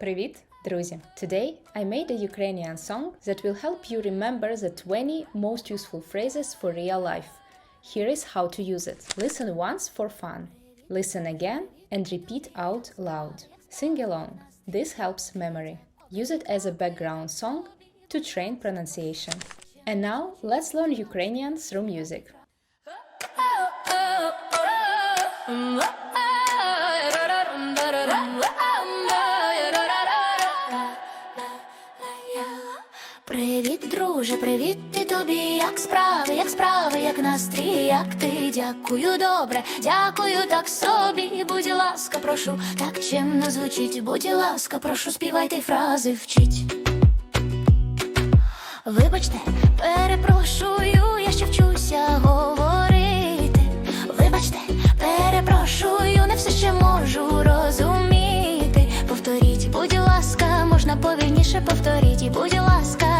Привіт, друзі! Today I made a Ukrainian song that will help you remember the 20 most useful phrases for real life. Here is how to use it. Listen once for fun. Listen again and repeat out loud. Sing along. This helps memory. Use it as a background song to train pronunciation. And now let's learn Ukrainian through music. Привіт, друже, привіт і тобі, як справи, як справи, як настрій, як ти дякую, добре, дякую так собі, будь ласка, прошу, так чимно звучить, будь ласка, прошу, співайте фрази вчіть. Вибачте, перепрошую, я ще вчуся говорити. Вибачте, перепрошую, не все ще можу розуміти. Повторіть, будь ласка, можна повільніше повторіть, і будь ласка,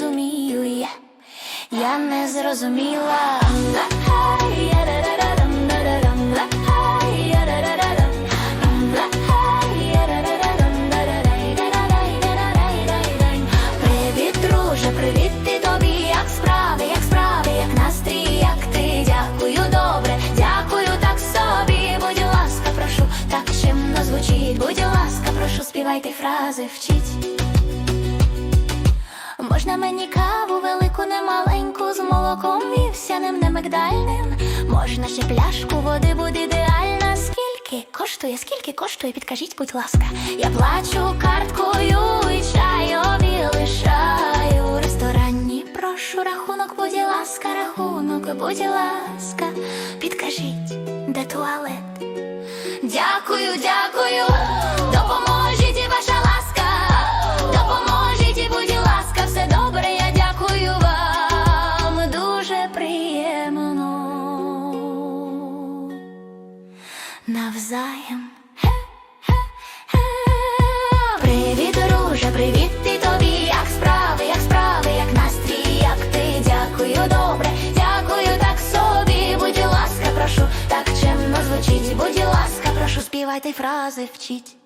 розумію я? Не зрозуміла. Привіт, друже, привіт тобі, як справи, як справи, як настрій, як ти дякую, добре, дякую так собі, будь ласка, прошу, так чимно звучить, будь ласка, прошу, співайте фрази, вчіть. Можна мені каву велику, не маленьку, з молоком вівсяним, не мигдальним. Можна ще пляшку води буде ідеальна. Скільки коштує, скільки коштує, підкажіть, будь ласка. Я плачу карткою і чайові лишаю в ресторані. Прошу рахунок, будь ласка, рахунок, будь ласка, підкажіть, де туалет. Дякую, дякую, Навзаєм. Привіт, друже, привіт і тобі, як справи, як справи, як настрій, як ти, дякую, добре, дякую так собі, будь ласка, прошу, так чемно звучить, будь ласка, прошу, співайте фрази, вчіть.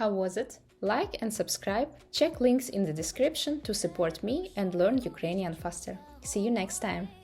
How was it? Like and subscribe. Check links in the description to support me and learn Ukrainian faster. See you next time.